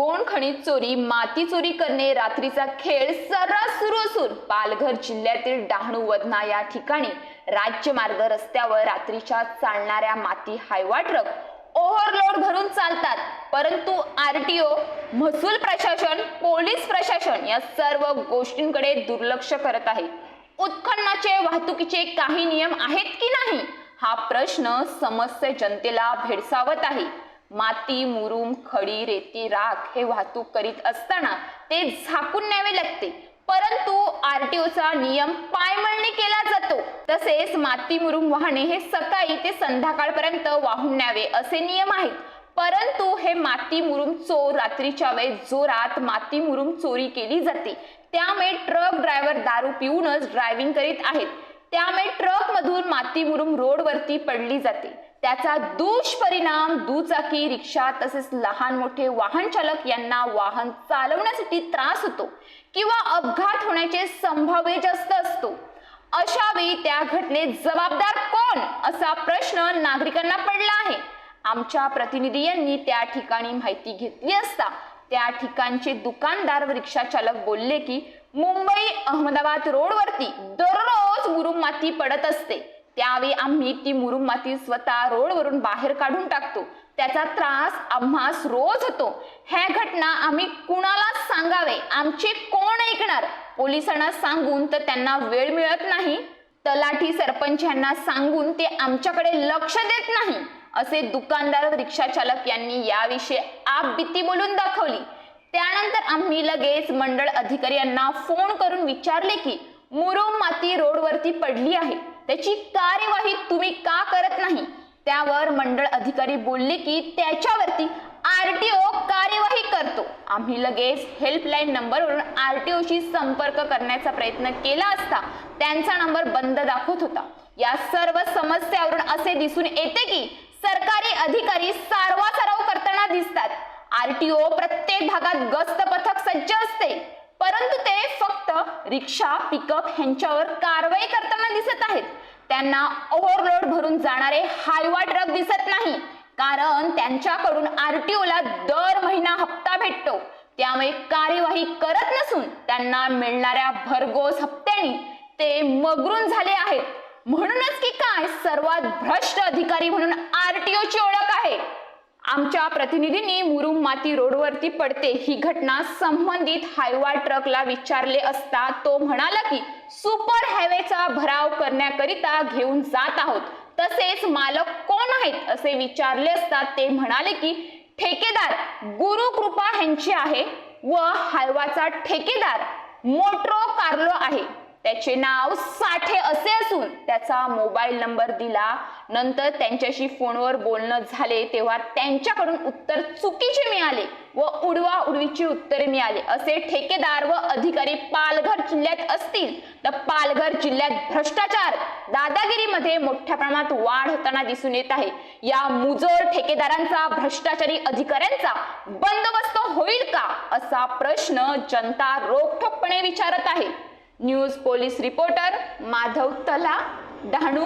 Gonna खनिज चोरी माती चोरी करणे रात्रीचा खेळ सर्रास सुरू असून पालघर जिल्ह्यातील डहाणू वदना या ठिकाणी राज्यमार्ग रस्त्यावर रात्रीच्या चालणाऱ्या माती हायवा ट्रक ओव्हरलोड भरून चालतात. परंतु आरटीओ महसूल प्रशासन पोलीस प्रशासन या सर्व गोष्टींकडे दुर्लक्ष करत आहे. उत्खननाचे वाहतुकीचे काही नियम आहेत की नाही? हा प्रश्न समस्या जनतेला भेडसावत आहे. माती मुरुम खडी रेती राख हे वाहतूक करीत असताना ते झाकून न्यावे लागते. परंतु आरटीओचा नियम पायमळणी केला जातो. तसेच माती मुरुम वाहने हे सकाळी ते संध्याकाळपर्यंत वाहून न्यावे असे नियम आहेत. परंतु हे माती मुरुम चोर रात्रीच्या वेळेस जोरात माती मुरुम चोरी केली जाते. त्यामुळे ट्रक ड्रायव्हर दारू पिऊनच ड्रायव्हिंग करीत आहेत. त्यामुळे ट्रकमधून माती मुरुम रोडवरती पडली जाते. त्याचा दुष्परिणाम दुचाकी रिक्षा तसेच लहान मोठे वाहन चालक यांना वाहन चालवण्यासाठी त्रास होतो किंवा अपघात होण्याचे संभाव्य जास्त असतो. अशा वेळी त्या घटनेत जबाबदार कोण? असा प्रश्न नागरिकांना पडला आहे. आमच्या प्रतिनिधी यांनी त्या ठिकाणी माहिती घेतली असता त्या ठिकाणचे दुकानदार व रिक्षा चालक बोलले की मुंबई अहमदाबाद रोडवरती दररोज गुरुमाती माती पडत असते. त्यावेळी आम्ही ती मुरुम माती स्वतः रोडवरून बाहेर काढून टाकतो. त्याचा त्रास आम्हास रोज होतो. ह्या घटना आम्ही कुणाला सांगावे आमचे कोण ऐकणार? पोलिसांना सांगून तर त्यांना वेळ मिळत नाही. तलाठी सरपंच यांना सांगून ते आमच्याकडे लक्ष देत नाही. असे दुकानदार रिक्षा चालक यांनी याविषयी आपबीती बोलून दाखवली. त्यानंतर आम्ही लगेच मंडळ अधिकारी यांना फोन करून विचारले की मुरुम माती रोडवरती पडली आहे. त्याची कार्यवाही तुम्ही का करत नाही? त्यावर मंडळ अधिकारी बोलले की त्याच्यावरती आरटीओ कार्यवाही करतो. आम्ही लगेच हेल्पलाईन नंबरवरून आरटीओशी संपर्क करण्याचा प्रयत्न केला असता त्यांचा नंबर बंद दाखवत होता. या सर्व समस्यावरून असे दिसून येते की सरकारी अधिकारी सारवासारव करताना दिसतात. आरटीओ प्रत्येक भागात गस्त पथक सज्ज असते. रिक्षा पिकअप ह्यांच्यावर कारवाई करताना दिसत आहेत. त्यांना ओव्हरलोड भरून जाणारे हायवा ट्रक दिसत नाही. कारण त्यांच्याकडून आरटीओला दर महिना हप्ता भेटतो. त्यामुळे कार्यवाही करत नसून त्यांना मिळणाऱ्या भरघोस हप्त्याने ते मगरून झाले आहेत. म्हणूनच की काय सर्वात भ्रष्ट अधिकारी म्हणून आरटीओची ओळख आहे. आमच्या प्रतिनिधींनी मुरुम माती रोडवरती पडते ही घटना संबंधित हायवा ट्रकला विचारले असता तो म्हणाला की सुपर हायवेचा भराव करण्याकरिता घेऊन जात आहोत. तसेच मालक कोण आहेत? असे विचारले असता ते म्हणाले की ठेकेदार गुरुकृपा यांची आहे व हायवाचा ठेकेदार मोट्रो कार्लो आहे. त्याचे नाव साठे असे असून त्याचा मोबाईल नंबर दिला. नंतर त्यांच्याशी फोनवर बोलणं झाले तेव्हा त्यांच्याकडून उत्तर चुकीचे मिळाले व उडवा उडवीची उत्तरे मिळाले. असे ठेकेदार व अधिकारी पालघर जिल्ह्यात असतील तर पालघर जिल्ह्यात भ्रष्टाचार दादागिरीमध्ये मोठ्या प्रमाणात वाढ होताना दिसून येत आहे. या मुजोर ठेकेदारांचा भ्रष्टाचारी अधिकाऱ्यांचा बंदोबस्त होईल का असा प्रश्न जनता रोखठोकपणे विचारत आहे. न्यूज पोलीस रिपोर्टर माधव तला डहाणू